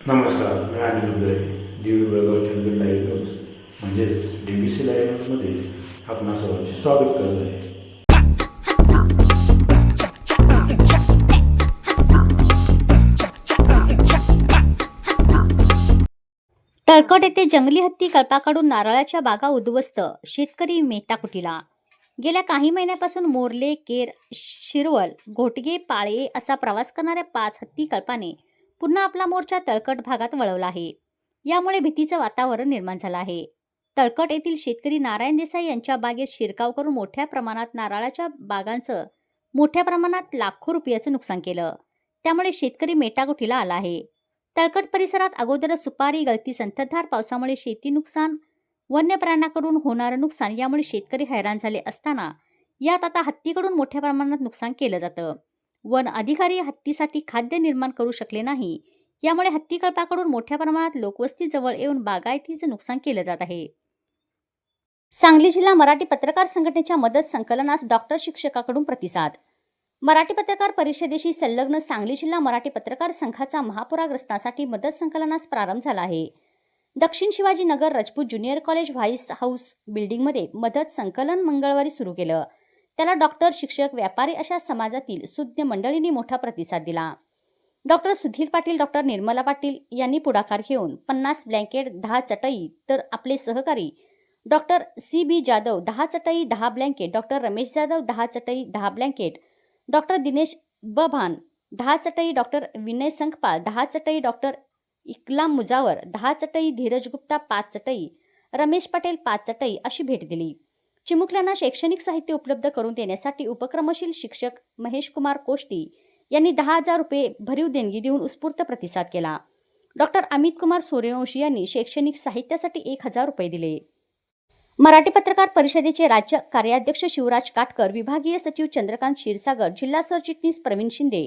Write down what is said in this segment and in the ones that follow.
नमस्कार मी Anil Uday Divi Belgaum Chandgad live news म्हणजेच डी बी सी लाईव्ह न्यूजमध्ये आपणा सर्वांचे स्वागत करत आहे. तळकट येथे जंगली हत्ती कळपाकडून नारळाच्या बागा उद्ध्वस्त. शेतकरी मेटाकुटीला गेल्या काही महिन्यापासून मोरले केर शिरवल घोटगे पाळे असा प्रवास करणाऱ्या पाच हत्ती कळपाने पुन्हा आपला मोर्चा तळकट भागात वळवला आहे. यामुळे भीतीचं वातावरण निर्माण झालं आहे. तळकट येथील शेतकरी नारायण देसाई यांच्या बागेत शिरकाव करून मोठ्या प्रमाणात नारळाच्या बागांचं मोठ्या प्रमाणात लाखो रुपयाचं नुकसान केलं. त्यामुळे शेतकरी मेटाकुटीला आला आहे. तळकट परिसरात अगोदरच सुपारी गळती संततधार पावसामुळे शेती नुकसान वन्य प्राण्यांकडून होणारं नुकसान यामुळे शेतकरी हैराण झाले असताना यात आता हत्तीकडून मोठ्या प्रमाणात नुकसान केलं जातं. वन अधिकारी हत्तीसाठी खाद्य निर्माण करू शकले नाही. यामुळे हत्तीकल्पाकडून मोठ्या प्रमाणात लोकवस्तीजवळ येऊन बागायतीचं नुकसान केलं जात आहे. सांगली जिल्हा मराठी पत्रकार संघटनेच्या मदत संकलनास डॉक्टर शिक्षकाकडून प्रतिसाद. मराठी पत्रकार परिषदेशी संलग्न सांगली जिल्हा मराठी पत्रकार संघाचा महापुराग्रस्तांसाठी मदत संकलनास प्रारंभ झाला आहे. दक्षिण Shivajinagar Rajput junior college vice house बिल्डिंगमध्ये मदत संकलन मंगळवारी सुरू केलं. त्याला डॉक्टर शिक्षक व्यापारी अशा समाजातील सुज्ञ मंडळींनी मोठा प्रतिसाद दिला. डॉक्टर सुधीर पाटील डॉक्टर निर्मला पाटील यांनी पुढाकार घेऊन पन्नास ब्लँकेट दहा चटई तर आपले सहकारी डॉक्टर सी बी जाधव दहा चटई दहा ब्लँकेट डॉक्टर रमेश जाधव दहा चटई दहा ब्लँकेट डॉक्टर दिनेश बभान दहा चटई डॉक्टर विनय संखपाल दहा चटई डॉक्टर इकलाम मुजावर दहा चटई धीरज गुप्ता पाच चटई रमेश पटेल पाच चटई अशी भेट दिली. चिमुकल्यांना शैक्षणिक साहित्य उपलब्ध करून देण्यासाठी उपक्रमशील शिक्षक महेश कुमार कोष्टी यांनी दहा हजार रुपये भरीव देणगी देऊन उत्स्फूर्त प्रतिसाद केला. डॉक्टर अमित कुमार सूर्यवंशी यांनी शैक्षणिक साहित्यासाठी एक हजार रुपये दिले. मराठी पत्रकार परिषदेचे राज्य कार्याध्यक्ष शिवराज काटकर विभागीय सचिव चंद्रकांत क्षीरसागर जिल्हा सरचिटणीस प्रवीण शिंदे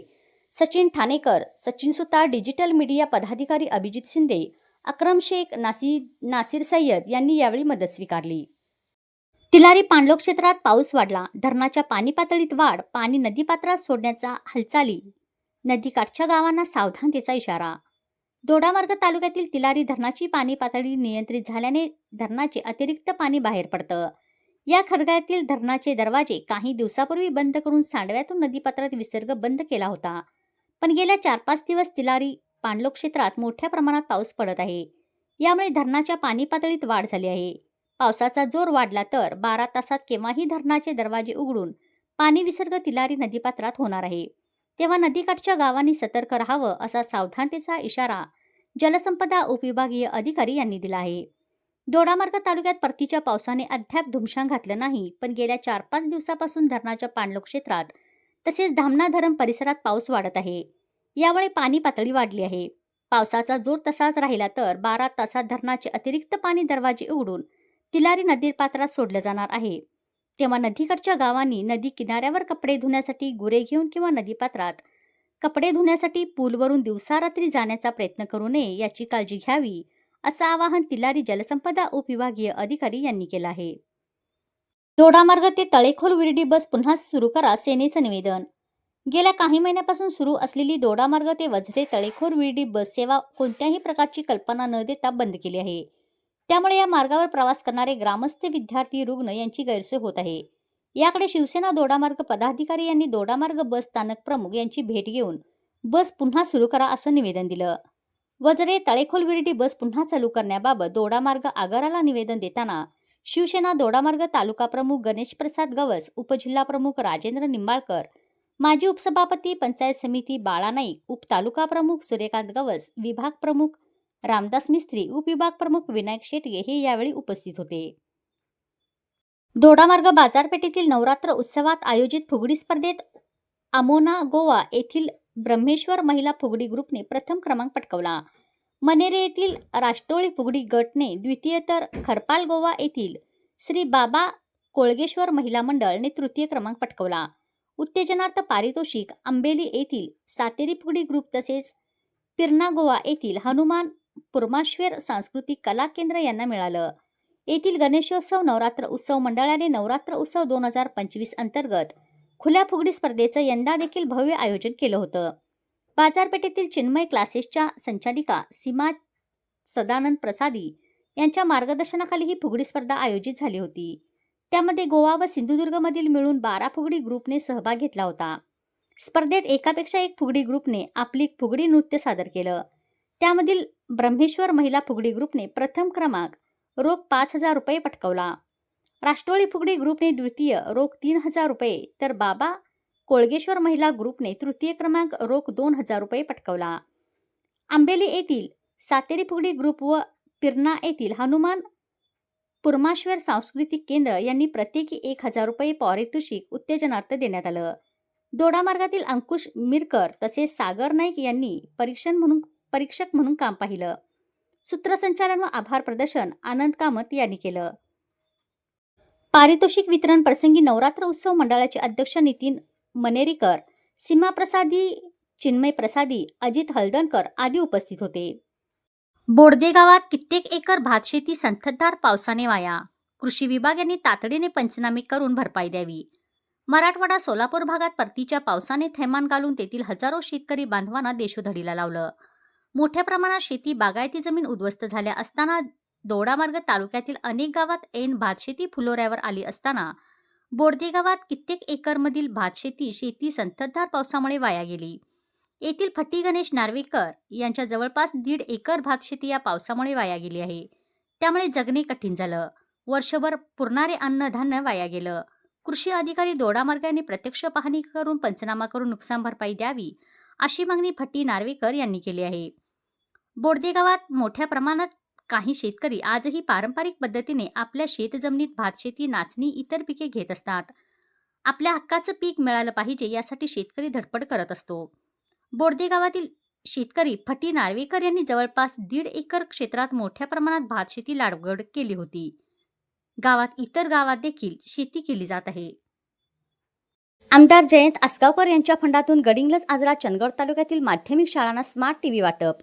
सचिन ठाणेकर सचिन सुतार डिजिटल मीडिया पदाधिकारी अभिजित शिंदे अक्रम शेख नासी नासिर सय्यद यांनी यावेळी मदत स्वीकारली. तिलारी पाणलोक क्षेत्रात पाऊस वाढला. धरणाच्या पाणी पातळीत वाढ पाणी नदीपात्रात सोडण्याचा हालचाली. नदीकाठच्या गावांना सावधानतेचा इशारा. दोडामार्ग तालुक्यातील तिलारी धरणाची पाणी पातळी नियंत्रित झाल्याने धरणाचे अतिरिक्त पाणी बाहेर पडतं. या खडगाळ्यातील धरणाचे दरवाजे काही दिवसापूर्वी बंद करून सांडव्यातून नदीपात्रात विसर्ग बंद केला होता. पण गेल्या चार पाच दिवस तिलारी पाणलोक क्षेत्रात मोठ्या प्रमाणात पाऊस पडत आहे. यामुळे धरणाच्या पाणी पातळीत वाढ झाली आहे. पावसाचा जोर वाढला तर बारा तासात केव्हाही धरणाचे दरवाजे उघडून पाणी विसर्ग तिलारी नदीपात्रात होणार आहे. तेव्हा नदीकाठच्या गावांनी सतर्क राहावं असा सावधानतेचा इशारा जलसंपदा उपविभागीय अधिकारी यांनी दिला आहे. दोडामार्ग तालुक्यात परतीच्या पावसाने अद्याप धुमशान घातलं नाही पण गेल्या चार पाच दिवसापासून धरणाच्या पाणलोक क्षेत्रात तसेच धामणा धरण परिसरात पाऊस वाढत आहे. यामुळे पाणी पातळी वाढली आहे. पावसाचा जोर तसाच राहिला तर बारा तासात धरणाचे अतिरिक्त पाणी दरवाजे उघडून तिलारी नदीपात्रात सोडलं जाणार आहे. तेव्हा नदीकडच्या गावांनी नदी किनाऱ्यावर कपडे धुण्यासाठी गुरे घेऊन किंवा नदीपात्रात कपडे धुण्यासाठी पूलवरून दिवसारात्री जाण्याचा प्रयत्न करू नये याची काळजी घ्यावी असं आवाहन तिलारी जलसंपदा उपविभागीय अधिकारी यांनी केलं आहे. दोडामार्ग ते तळेखोल विरडी बस पुन्हा सुरू करा सेनेचं निवेदन. गेल्या काही महिन्यापासून सुरू असलेली दोडामार्ग ते वझरे तळेखोल विरडी बस सेवा कोणत्याही प्रकारची कल्पना न देता बंद केली आहे. त्यामुळे या मार्गावर प्रवास करणारे ग्रामस्थ विद्यार्थी रुग्ण यांची गैरसोय होत आहे. याकडे शिवसेना दोडामार्ग पदाधिकारी यांनी दोडामार्ग बस स्थानक प्रमुख यांची भेट घेऊन बस पुन्हा सुरू करा असं निवेदन दिलं. वजरे तळेखोल विर्डी बस पुन्हा चालू करण्याबाबत दोडामार्ग आगाराला निवेदन देताना शिवसेना दोडामार्ग तालुका प्रमुख गणेश प्रसाद गवस उपजिल्हा प्रमुख राजेंद्र निंबाळकर माजी उपसभापती पंचायत समिती बाळा नाईक उपतालुका प्रमुख सूर्यकांत गवस विभाग प्रमुख रामदास मिस्त्री उपविभाग प्रमुख विनायक शेटगे हे यावेळी उपस्थित होते. दोडामार्ग बाजारपेठेतील नवरात्र उत्सवात आयोजित फुगडी स्पर्धेत आमोना गोवा येथील ब्रह्मेश्वर महिला फुगडी ग्रुपने प्रथम क्रमांक पटकावला. मनेरे येथील राष्ट्रोळी फुगडी गटने द्वितीय तर खरपाल गोवा येथील श्री बाबा कोळगेश्वर महिला मंडळने तृतीय क्रमांक पटकावला. उत्तेजनार्थ पारितोषिक आंबेली येथील सातेरी फुगडी ग्रुप तसेच पिरना गोवा येथील हनुमान पुरमाश्वर सांस्कृतिक कला केंद्र यांना मिळालं. येथील गणेशोत्सव नवरात्र उत्सव मंडळाने नवरात्र उत्सव दोन हजार पंचवीस अंतर्गत खुल्या फुगडी स्पर्धेचं यंदा देखील भव्य आयोजन केलं होतं. बाजारपेठेतील चिन्मय क्लासेसच्या संचालिका सीमा सदानंद प्रसादी यांच्या मार्गदर्शनाखाली ही फुगडी स्पर्धा आयोजित झाली होती. त्यामध्ये गोवा व सिंधुदुर्गमधील मिळून बारा फुगडी ग्रुपने सहभाग घेतला होता. स्पर्धेत एकापेक्षा एक फुगडी ग्रुपने आपली फुगडी नृत्य सादर केलं. त्यामधील ब्रह्मेश्वर महिला फुगडी ग्रुपने प्रथम क्रमांक रोख पाच हजार रुपये पटकवला. राष्ट्रवाळी फुगडी ग्रुपने द्वितीय रोख तीन हजार रुपये तर बाबा कोळगेश्वर महिला ग्रुपने तृतीय क्रमांक रोख दोन हजार रुपये पटकवला. आंबेली येथील सातेरी फुगडी ग्रुप व पिरणा येथील हनुमान पुरमाश्वर सांस्कृतिक केंद्र यांनी प्रत्येकी एक हजार रुपये पारितोषिक उत्तेजनार्थ देण्यात आलं. दोडा मार्गातील अंकुश मिरकर तसेच सागर नाईक यांनी परीक्षण म्हणून परीक्षक म्हणून काम पाहिलं. सूत्रसंचालन व आभार प्रदर्शन आनंद कामत यांनी केलं. पारितोषिक वितरण प्रसंगी नवरात्र उत्सव मंडळाचे अध्यक्ष नितीन मनेरीकर सीमा प्रसादी चिन्मय प्रसादी अजित हळदणकर आदी उपस्थित होते. बोडदे गावात कित्येक एकर भातशेती संततधार पावसाने वाया. कृषी विभाग यांनी तातडीने पंचनामे करून भरपाई द्यावी. मराठवाडा सोलापूर भागात परतीच्या पावसाने थैमान घालून तेथील हजारो शेतकरी बांधवांना देशोधडीला लावलं. मोठ्या प्रमाणात शेती बागायती जमीन उद्ध्वस्त झाल्या असताना दोडामार्ग तालुक्यातील अनेक गावात ऐन भातशेती फुलोऱ्यावर आली असताना बोडदे गावात कित्येक एकरमधील भातशेती शेती संततधार पावसामुळे वाया गेली. येथील फट्टी गणेश नार्वेकर यांच्या जवळपास दीड एकर भातशेती या पावसामुळे वाया गेली आहे. त्यामुळे जगणे कठीण झालं. वर्षभर पुरणारे अन्नधान्य वाया गेलं. कृषी अधिकारी दोडामार्गाने प्रत्यक्ष पाहणी करून पंचनामा करून नुकसान भरपाई द्यावी अशी मागणी फट्टी नार्वेकर यांनी केली आहे. बोडदे गावात मोठ्या प्रमाणात काही शेतकरी आजही पारंपरिक पद्धतीने आपल्या शेतजमिनीत भातशेती नाचणी इतर पिके घेत असतात. आपल्या हक्काचं पीक मिळालं पाहिजे यासाठी शेतकरी धडपड करत असतो. बोडदे गावातील शेतकरी फटी नार्वेकर यांनी जवळपास दीड एकर क्षेत्रात मोठ्या प्रमाणात भातशेती लागवड केली होती. गावात इतर गावात देखील शेती केली जात आहे. आमदार जयंत आसगावकर यांच्या फंडातून गडिंग्लज आजरा चंदगड तालुक्यातील माध्यमिक शाळांना स्मार्ट टीव्ही वाटप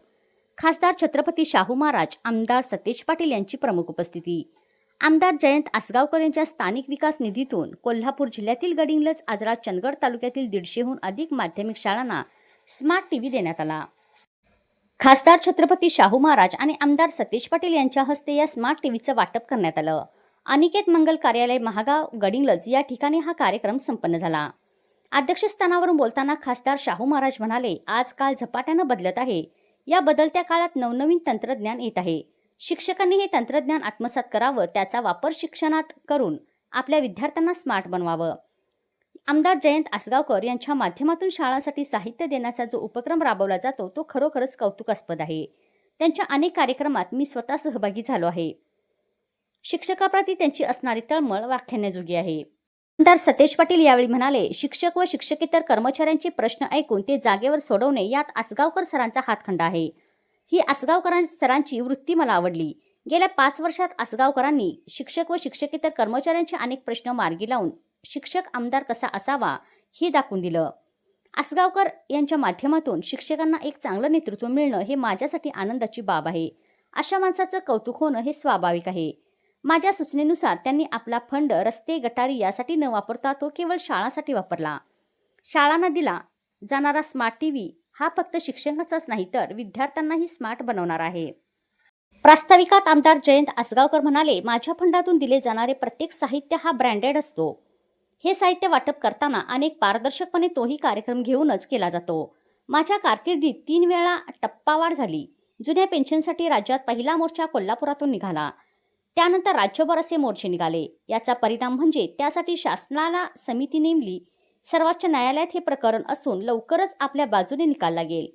खासदार छत्रपती शाहू महाराज आमदार सतेज पाटील यांची प्रमुख उपस्थिती. आमदार जयंत आसगावकर यांच्या स्थानिक विकास निधीतून कोल्हापूर जिल्ह्यातील गडिंगलज आजरा चंदगड तालुक्यातील दीडशेहून अधिक माध्यमिक शाळांना स्मार्ट टीव्ही देण्यात आला. खासदार छत्रपती शाहू महाराज आणि आमदार सतेज पाटील यांच्या हस्ते या स्मार्ट टीव्हीचं वाटप करण्यात आलं. अनिकेत मंगल कार्यालय महागाव गडिंगलज या ठिकाणी हा कार्यक्रम संपन्न झाला. अध्यक्षस्थानावरून बोलताना खासदार शाहू महाराज म्हणाले आजकाल झपाट्यानं बदलत आहे. या बदलत्या काळात नवनवीन तंत्रज्ञान येत आहे. शिक्षकांनी हे तंत्रज्ञान आत्मसात करावं त्याचा वापर शिक्षणात करून आपल्या विद्यार्थ्यांना स्मार्ट बनवावं. आमदार जयंत आसगावकर यांच्या माध्यमातून शाळांसाठी साहित्य देण्याचा जो उपक्रम राबवला जातो तो खरोखरच कौतुकास्पद आहे. त्यांच्या अनेक कार्यक्रमात मी स्वतः सहभागी झालो आहे. शिक्षकाप्रती त्यांची असणारी तळमळ व्याख्यानाजोगी आहे. आमदार सतेज पाटील यावेळी म्हणाले शिक्षक व शिक्षकेतर कर्मचाऱ्यांचे प्रश्न ऐकून ते जागेवर सोडवणे यात आसगावकर सरांचा हातखंडा आहे. ही आसगावकर सरांची वृत्ती मला आवडली. गेल्या पाच वर्षात आसगावकरांनी शिक्षक व शिक्षकेतर कर्मचाऱ्यांचे अनेक प्रश्न मार्गी लावून शिक्षक आमदार कसा असावा हे दाखवून दिलं. आसगावकर यांच्या माध्यमातून शिक्षकांना एक चांगलं नेतृत्व मिळणं हे माझ्यासाठी आनंदाची बाब आहे. अशा माणसाचं कौतुक होणं हे स्वाभाविक आहे. माझ्या सूचनेनुसार त्यांनी आपला फंड रस्ते गटारी यासाठी न वापरता तो केवळ शाळांसाठी वापरला. शाळांना दिला जाणारा स्मार्ट टी व्ही हा फक्त शिक्षकाचाच नाही तर विद्यार्थ्यांनाही स्मार्ट बनवणार आहे. प्रास्ताविकात आमदार जयंत आसगावकर म्हणाले माझ्या फंडातून दिले जाणारे प्रत्येक साहित्य हा ब्रँडेड असतो. हे साहित्य वाटप करताना अनेक पारदर्शकपणे तोही कार्यक्रम घेऊनच केला जातो. माझ्या कारकिर्दीत तीन वेळा टप्पावाढ झाली. जुन्या पेन्शनसाठी राज्यात पहिला मोर्चा कोल्हापुरातून निघाला. त्यानंतर राज्यभर असे मोर्चे निघाले. याचा परिणाम म्हणजे त्यासाठी शासनाला समिती नेमली. सर्वोच्च न्यायालयात हे प्रकरण असून लवकरच आपल्या बाजूने निकाल लागेल.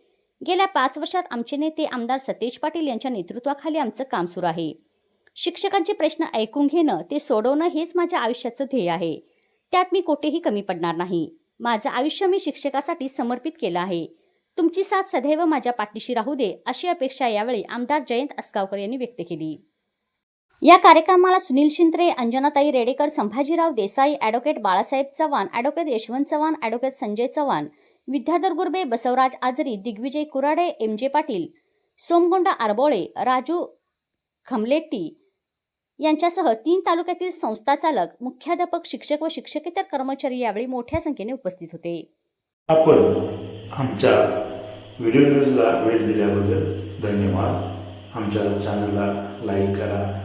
गेल्या पाच वर्षात आमचे नेते आमदार सतेज पाटील यांच्या नेतृत्वाखाली आमचं काम सुरू आहे. शिक्षकांचे प्रश्न ऐकून घेणं ते सोडवणं हेच माझ्या आयुष्याचं ध्येय आहे. त्यात मी कोठेही कमी पडणार नाही. माझं आयुष्य मी शिक्षकासाठी समर्पित केलं आहे. तुमची साथ सदैव माझ्या पाठीशी राहू दे अशी अपेक्षा यावेळी आमदार जयंत अस्गावकर यांनी व्यक्त केली. या कार्यक्रमाला Sunil Shintre Anjanatai Redekar Sambhajirao Desai advocate Balasaheb Chavan advocate Yashwant Chavan advocate Sanjay Chavan Vidyadhar Gurbe Basavaraj Ajari Digvijay Kurade M J Patil Somgonda आरबोळे Raju खमलेट्टी यांच्यासह तीन तालुक्यातील संस्था चालक मुख्याध्यापक शिक्षक व शिक्षकेतर कर्मचारी यावेळी मोठ्या संख्येने उपस्थित होते. आपण आमच्या व्हिडिओ न्यूजला भेट दिल्याबद्दल धन्यवाद. आमच्या चॅनलला लाईक करा